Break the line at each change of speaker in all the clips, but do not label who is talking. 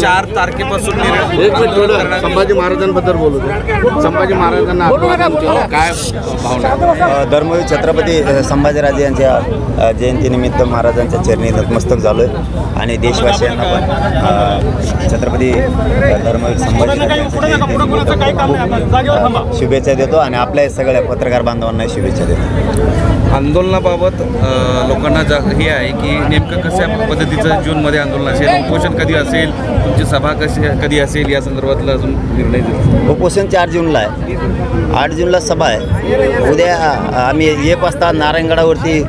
चार तारखेपासून
एक मिनिट थोडं संभाजी महाराजांबद्दल बोलू. संभाजी महाराजांना. काय भावना
अ, धर्मवीर छत्रपती अ, संभाजीराजे यांच्या अ, जयंतीनिमित्त महाराजांच्या चरणी नतमस्तक झालो आहे आणि देशवासियांना पण अ, छत्रपती अ, धर्मवीर संभाजीराजे यांच्या जयंतीनिमित्त अ, शुभेच्छा देतो आणि आपल्या सगळ्या पत्रकार बांधवांना शुभेच्छा देतो.
आंदोलनाबाबत अ, लोकांना जा हे आहे की नेमकं कशा पद्धतीचं जूनमध्ये आंदोलन असेल उपोषण कधी असेल तुमची सभा कशी कधी असेल? या संदर्भातला अजून निर्णय
उपोषण चार जूनला आहे. आठ जूनला सभा आहे. उद्या आम्ही एक वाजता नारायणगडावरती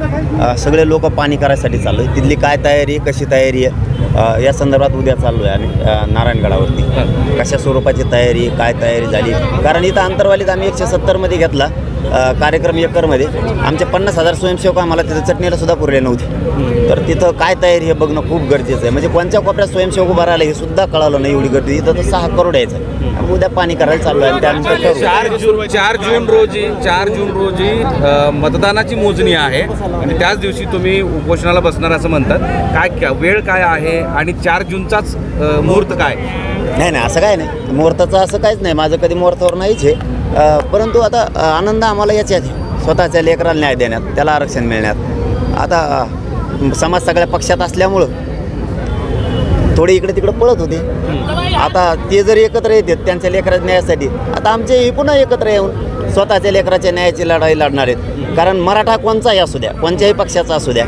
सगळे लोक पाणी करायसाठी चाललो आहे तिथली काय तयारी कशी तयारी आहे? या संदर्भात उद्या चाललो आहे आम्ही नारायणगडावरती. कशा स्वरूपाची तयारी काय तयारी झाली? कारण इथं अंतरवालीत आम्ही एकशे सत्तरमध्ये घेतला. कार्यक्रम एकरमध्ये. आमचे पन्नास हजार स्वयंसेवक आम्हाला तिथं चटणीला सुद्धा पुरले नव्हते. तर तिथं काय तयारी हे बघणं खूप गरजेचं आहे. म्हणजे कोणत्या कोपऱ्यात स्वयंसेवक उभा राहिला हे सुद्धा कळालं नाही एवढी गर्दी. इथं तर सहा करोड यायचं. उद्या पाणी करायला चाललो आहे आणि त्यानंतर.
चार जून चार जून रोजी चार जून रोजी मतदानाची मोजणी आहे. आणि त्याच दिवशी तुम्ही उपोषणाला बसणार असं म्हणतात. काय क्या- वेळ काय आहे आणि चार जूनचाच मुहूर्त काय?
नाही नाही असं काय नाही. मुहूर्ताचं असं काहीच नाही. माझं कधी मुहूर्तावर नाहीच आहे. परंतु आता आनंद आम्हाला याच्यात आहे. स्वतःच्या लेकराला न्याय देण्यात त्याला आरक्षण मिळण्यात. आता समाज सगळ्या पक्षात असल्यामुळं थोडे इकडे तिकडे पळत होते. आता ते जर एकत्र येतात त्यांच्या लेकराच्या न्यायासाठी. आता आमचे हे पुन्हा एकत्र येऊन स्वतःच्या लेकराच्या न्यायाची लढाई लढणार आहेत. कारण मराठा कोणचाही असू द्या कोणत्याही पक्षाचा असू द्या.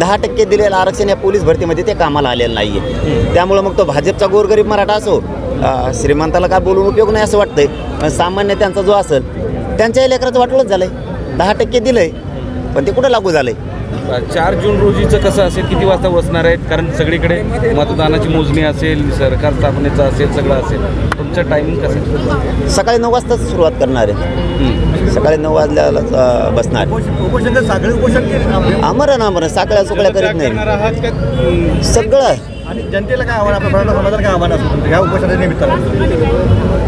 दहा टक्के दिलेलं आरक्षण या पोलीस भरतीमध्ये ते कामाला आलेलं नाही आहे त्यामुळं मग तो भाजपचा गोरगरीब मराठा असो श्रीमंताला काय बोलून उपयोग नाही असं वाटतंय. पण सामान्य त्यांचा जो असेल त्यांच्याही लेकराचं वाटलंच झालंय. दहा टक्के दिलंय पण ते कुठं लागू झालंय?
चार जून रोजीचं कसं असेल किती वाजता बसणार आहेत? कारण सगळीकडे मतदानाची मोजणी असेल सरकार स्थापनेचं असेल सगळं असेल. तुमचं टायमिंग कसं?
सकाळी नऊ वाजताच सुरुवात करणार आहे. सकाळी नऊ वाजल्याला अ, बसणार. आमरण आमरण. साकळ्या सुकळ्या करीत नाही. सगळं
आणि जनतेला काय आव्हान आपल्या मराठा समाजाला काय आव्हान असतं ह्या उपोषणाच्या निमित्तानं.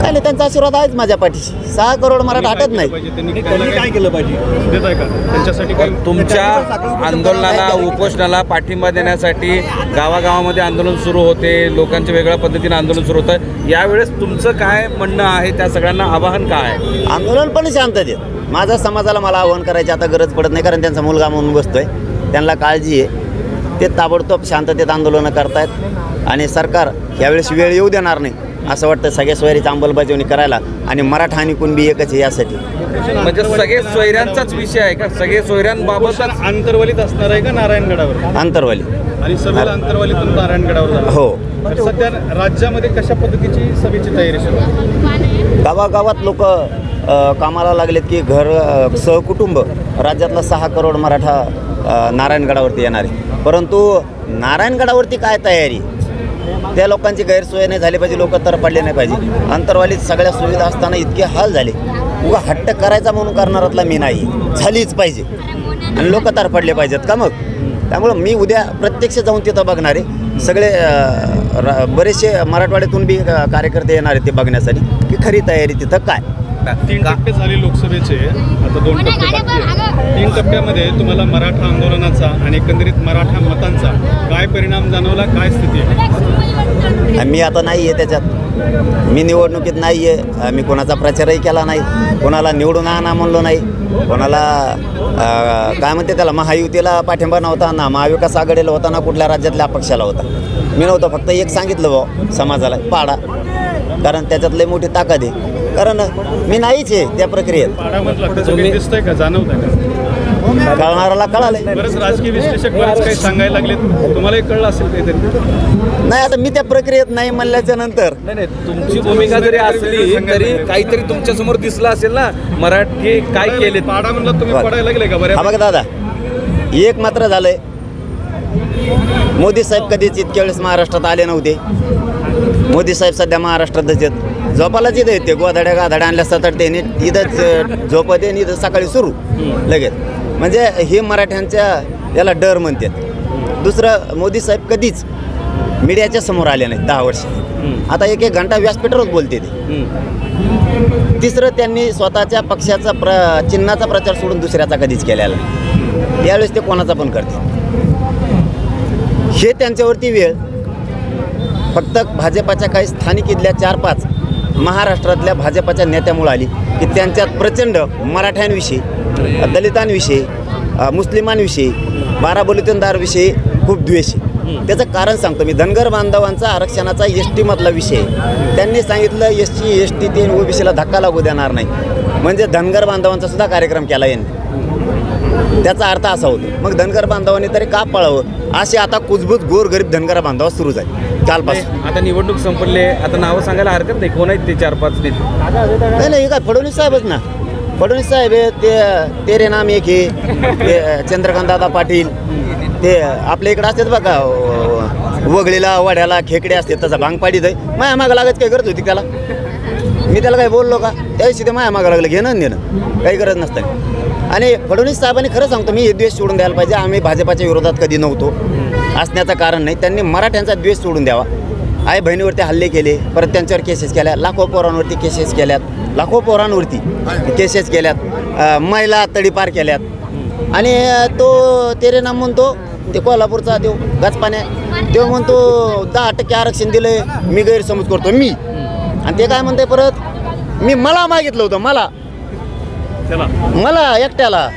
काय नाही त्यांचा आशीर्वाद आहेच माझ्या पाठीशी. सहा करोड मराठा हटत नाही
त्यांनी काय केलं पाहिजे? देत आहे का त्यांच्यासाठी
तुमच्या आंदोलनाला उपोषणाला पाठिंबा देण्यासाठी गावागावामध्ये आंदोलन सुरू होते लोकांच्या वेगळ्या पद्धतीने आंदोलन सुरू होतं. यावेळेस तुमचं काय म्हणणं आहे? त्या सगळ्यांना आवाहन काय आहे?
आंदोलन पण शांततेत. माझ्या समाजाला मला आव्हान करायची आता गरज पडत नाही कारण त्यांचा मुलगा म्हणून बसतोय. त्यांना काळजी आहे. ते ताबडतोब शांततेत आंदोलनं करतायत आणि सरकार यावेळेस वेळ येऊ देणार नाही. असं वाटतं सगळ्या सोयरीची अंमलबजावणी करायला आणि मराठा आणि कुणबी एकच आहे यासाठी.
म्हणजे सगळे सोयऱ्यांचाच विषय आहे का? सगळे सोयऱ्यांबाबतच
आंतरवालीत असणार आहे का नारायणगडावर?
अंतरवाली.
आणि सभेला अंतरवालीतून नारायणगडावर
हो.
तर सध्या राज्यामध्ये कशा पद्धतीची सभेची तयारी सुरू आहे?
गावागावात लोक कामाला लागलेत की घर अ, सहकुटुंब. राज्यातला सहा करोड मराठा अ, नारायणगडावरती येणार आहे. परंतु नारायणगडावरती काय तयारी? त्या लोकांची गैरसोय नाही झाली पाहिजे लोक तर पडले नाही पाहिजे. अंतरवालीत सगळ्या सुविधा असताना इतके हाल झाले. उगा हट्ट करायचा म्हणून करणारातला मी नाही. झालीच पाहिजे. आणि लोक तर पडले पाहिजेत का मग? त्यामुळं मी उद्या प्रत्यक्ष जाऊन तिथं बघणार आहे. सगळे बरेचसे मराठवाड्यातून बी कार्यकर्ते येणार आहेत ते बघण्यासाठी. की खरी तयारी तिथं काय?
तीन टप्पे झाले लोकसभेचे. आता दोन टप्पे बाकी आहेत. तीन टप्प्यामध्ये तुम्हाला मराठा आंदोलनाचा आणि एकंदरीत मराठा मतांचा काय परिणाम जाणवला काय स्थिती? आहे
मी आता नाही आहे त्याच्यात. मी निवडणुकीत नाही आहे मी कोणाचा प्रचारही केला नाही. कोणाला निवडून आणा म्हणलो नाही. कोणाला काय म्हणते त्याला महायुतीला पाठिंबा नव्हता ना महाविकास आघाडीला होता ना कुठल्या राज्यातल्या अपक्षाला होता. मी नव्हतं फक्त एक सांगितलं भाऊ समाजाला पाडा. कारण त्याच्यात लई मोठी ताकद आहे. कारण मी नाहीच आहे त्या प्रक्रियेत.
दिसतंय का? जाणवतंय का?
कळणाराला कळालंय.
बरेच राजकीय विश्लेषक बरेच काही सांगायला लागलेत. तुम्हालाही कळलं असेल काहीतरी.
नाही आता मी त्या प्रक्रियेत नाही म्हणल्याच्या नंतर.
नाही नाही तुमची भूमिका जरी असली तरी काहीतरी तुमच्यासमोर दिसलं असेल ना मराठी काय केले
पाडामधलं तुम्ही
बरं.
पडायला लागले का
हा
बऱ्या
बघा दादा. एक मात्र झालंय. मोदी साहेब कधीच इतक्या वेळेस महाराष्ट्रात आले नव्हते. मोदी साहेब सध्या महाराष्ट्रातच आहेत. झोपालाच इथं येते. गोधाड्या गाधाड्या आणल्या सतत ते नीट इथंच झोपत आणि इथं सकाळी सुरू. लगेच. म्हणजे हे मराठ्यांच्या याला डर म्हणतात. दुसरं मोदी साहेब कधीच मीडियाच्या समोर आले नाहीत दहा वर्ष. आता एक एक घंटा व्यासपीठावरच बोलते ते. तिसरं त्यांनी स्वतःच्या पक्षाचा प्र चिन्हाचा प्रचार सोडून दुसऱ्याचा कधीच केलेला नाही. यावेळेस ते कोणाचा पण करते हे त्यांच्यावरती वेळ. फक्त भाजपाच्या काही स्थानिक इथल्या चार पाच महाराष्ट्रातल्या भाजपाच्या नेत्यामुळे आली की त्यांच्यात प्रचंड मराठ्यांविषयी दलितांविषयी मुस्लिमांविषयी बाराबलुतनदारविषयी खूप द्वेष आहे. त्याचं कारण सांगतो मी. धनगर बांधवांचा आरक्षणाचा एस टीमधला विषय त्यांनी सांगितलं एस टी एस टी ते ओबीसीला धक्का लागू देणार नाही. म्हणजे धनगर बांधवांचा सुद्धा कार्यक्रम केला यांनी. त्याचा अर्थ असा होतो मग धनगर बांधवांनी तरी का पळावं? असे आता कुजबूज गोरगरीब धनगर बांधव सुरू झाले. कालपासून.
आता निवडणूक संपले आता नावं सांगायला हरकत नाही. कोण आहेत ते चार पाच नेते
नाही नाही हे काय फडणवीस साहेबच ना. फडणवीस साहेब हे ते तेरे नाम एक हे. ते चंद्रकांत दादा पाटील. ते आपल्या इकडे असतात बघा अं, वगळीला वाड्याला खेकडे असते तसा भांग पाडीत आहे. माया मागं लागत काय करत होती त्याला? मी त्याला काही बोललो का? त्याविषयी ते माया मागं लागलं घेणं आणि देणं काही गरज नसतं. आणि फडणवीस साहेबांनी खरं सांगतो मी हे द्वेष सोडून द्यायला पाहिजे. आम्ही भाजपाच्या विरोधात कधी नव्हतो. असण्याचं कारण नाही. त्यांनी मराठ्यांचा द्वेष सोडून द्यावा. आई बहिणीवरती हल्ले केले परत त्यांच्यावर केसेस केल्या. लाखो पोरांवरती केसेस केल्यात. लाखो पोरांवरती केसेस केल्यात. महिला तडीपार केल्यात. आणि तो तेरे नाम म्हणतो ते कोल्हापूरचा देव गचपाने देव म्हणतो दहा टक्के आरक्षण दिलं मी गैरसमज करतो. मी. आणि ते काय म्हणते परत? मी मला मागितलं होतं मला. मला एकट्याला.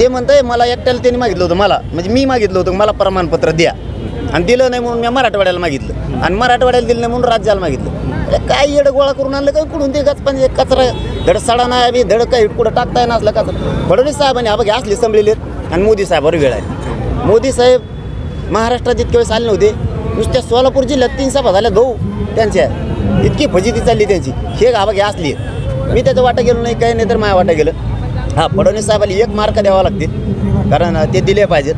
ते म्हणतंय मला एकट्याला त्यांनी मागितलं होतं मला. म्हणजे मी मागितलं होतं मला प्रमाणपत्र द्या. आणि दिलं नाही म्हणून मी मराठवाड्याला मागितलं. आणि मराठवाड्याला दिलं नाही म्हणून राज्याला मागितलं. अरे काय येडं गोळा करून आणलं काय कुठून ते गच पण कचरा धड सडा नाही बी धड काही कुठं टाकता येणार असलं कचरा फडणवीस साहेबांनी हा बघ असले संपलेले आणि मोदी साहेबावर वेळ आहे. मोदी साहेब महाराष्ट्रात इतके वेळेस आले नव्हते. नुसत्या सोलापूर जिल्ह्यात तीन सभा झाल्या भाऊ त्यांच्या. इतकी फजिती चालली त्यांची. हे हा घ्या असली. मी त्याचं वाटा गेलो नाही काही नाही तर माझ्या वाटा गेलं. हा फडणवीस साहेबाला एक मार्क द्यावा लागतील कारण ते दिले पाहिजेत.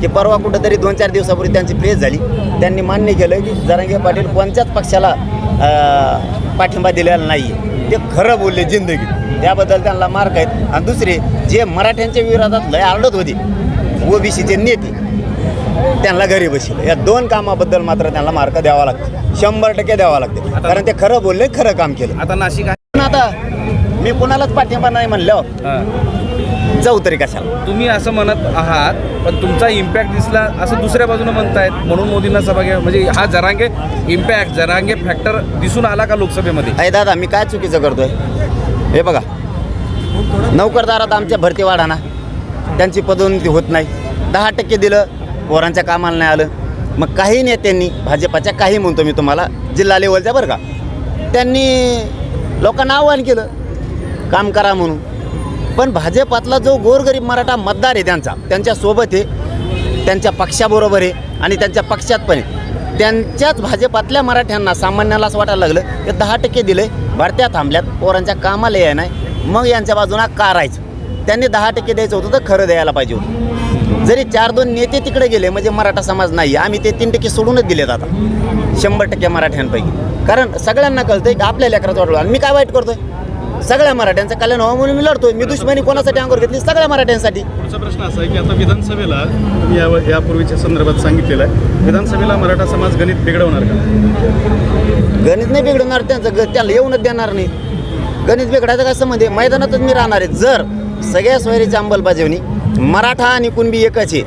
की परवा कुठंतरी दोन चार दिवसापूर्वी त्यांची प्रेस झाली. त्यांनी मान्य केलं की जरांगे पाटील कोणत्याच पक्षाला पाठिंबा दिलेला नाही ते खरं बोलले जिंदगी. त्याबद्दल त्यांना मार्क आहेत. आणि दुसरे जे मराठ्यांच्या विरोधात लय आरडत होते ओबीसीचे नेते त्यांना घरी बसले. या दोन कामाबद्दल मात्र त्यांना मार्क द्यावा लागतो. शंभर टक्के द्यावा लागते. कारण ते खरं बोलले खरं काम केलं.
आता नाशिक
आता मी कुणालाच पाठिंबा नाही म्हणलं
हां.
जाऊ तरी कशाला.
तुम्ही असं म्हणत आहात पण तुमचा इम्पॅक्ट दिसला असं दुसऱ्या बाजूने म्हणतायत म्हणून मोदींना सभा घ्या म्हणजे हा जरांगे इम्पॅक्ट जरांगे फॅक्टर दिसून आला का लोकसभेमध्ये?
अरे दादा मी काय चुकीचं करतोय? हे बघा नोकरदारात आमच्या भरती वाढाना त्यांची पदोन्नती होत नाही. दहा टक्के दिलं पोरांच्या कामाला नाही आलं. मग काही नेत्यांनी भाजपाच्या काही म्हणतो मी तुम्हाला जिल्हा लेवलच्या बरं का त्यांनी लोकांना आव्हान केलं. काम करा म्हणून. पण भाजपातला जो गोरगरीब मराठा मतदार आहे त्यांचा त्यांच्यासोबत आहे त्यांच्या पक्षाबरोबर आहे आणि त्यांच्या पक्षात पण आहे. त्यांच्याच भाजपातल्या मराठ्यांना सामान्याला असं वाटायला लागलं की दहा टक्के दिले भरत्या थांबल्यात पोरांच्या कामाला याय नाही मग यांच्या बाजूला का राहायचं त्यांनी दहा टक्के द्यायचं होतं तर खरं द्यायला पाहिजे होतं. जरी चार दोन नेते तिकडे गेले म्हणजे मराठा समाज नाही आम्ही ते तीन टक्के सोडूनच दिलेत आता शंभर टक्के मराठ्यांपैकी. कारण सगळ्यांना कळतं की आपल्या लेकराचं वाटलं आणि मी काय वाईट करतोय? सगळ्या मराठ्यांचं कल्याण व्हावं म्हणून मी लढतोय. मी दुश्मनी कोणासाठी अंगावर घेतली? सगळ्या मराठ्यांसाठी.
पुढचा प्रश्न असा आहे की आता विधानसभेला तुम्ही या यापूर्वीच्या संदर्भात सांगितलेलं आहे. विधानसभेला मराठा समाज गणित बिघडवणार का?
गणित नाही बिघडणार त्यांचं ग त्याला येऊनच देणार नाही. गणित बिघडायचं काय संबंध आहे? मैदानातच मी राहणार आहे. जर सगळ्या सोयरीची अंमलबजावणी मराठा आणि कुणबी एकच आहे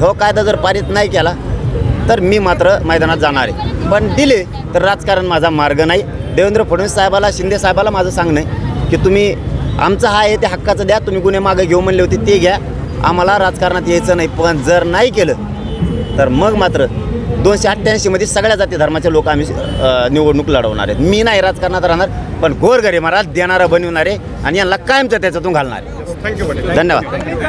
हो कायदा जर पारित नाही केला तर मी मात्र मैदानात जाणार आहे. पण दिले तर राजकारण माझा मार्ग नाही. देवेंद्र फडणवीस साहेबाला शिंदे साहेबाला माझं सांगणं आहे. की तुम्ही आमचं हा आहे ते हक्काचं द्या तुम्ही गुन्हे मागे घेऊ म्हणले होते ते घ्या. आम्हाला राजकारणात यायचं नाही पण जर नाही केलं तर मग मात्र दोनशे अठ्ठ्याऐंशीमध्ये सगळ्या जाती धर्माचे लोक आम्ही निवडणूक लढवणार आहेत. मी नाही राजकारणात राहणार पण गोरगरीब महाराज देणारा बनवणारे आणि यांना कायमचं त्याच्यातून घालणार
थँक्यू पाटील
धन्यवाद.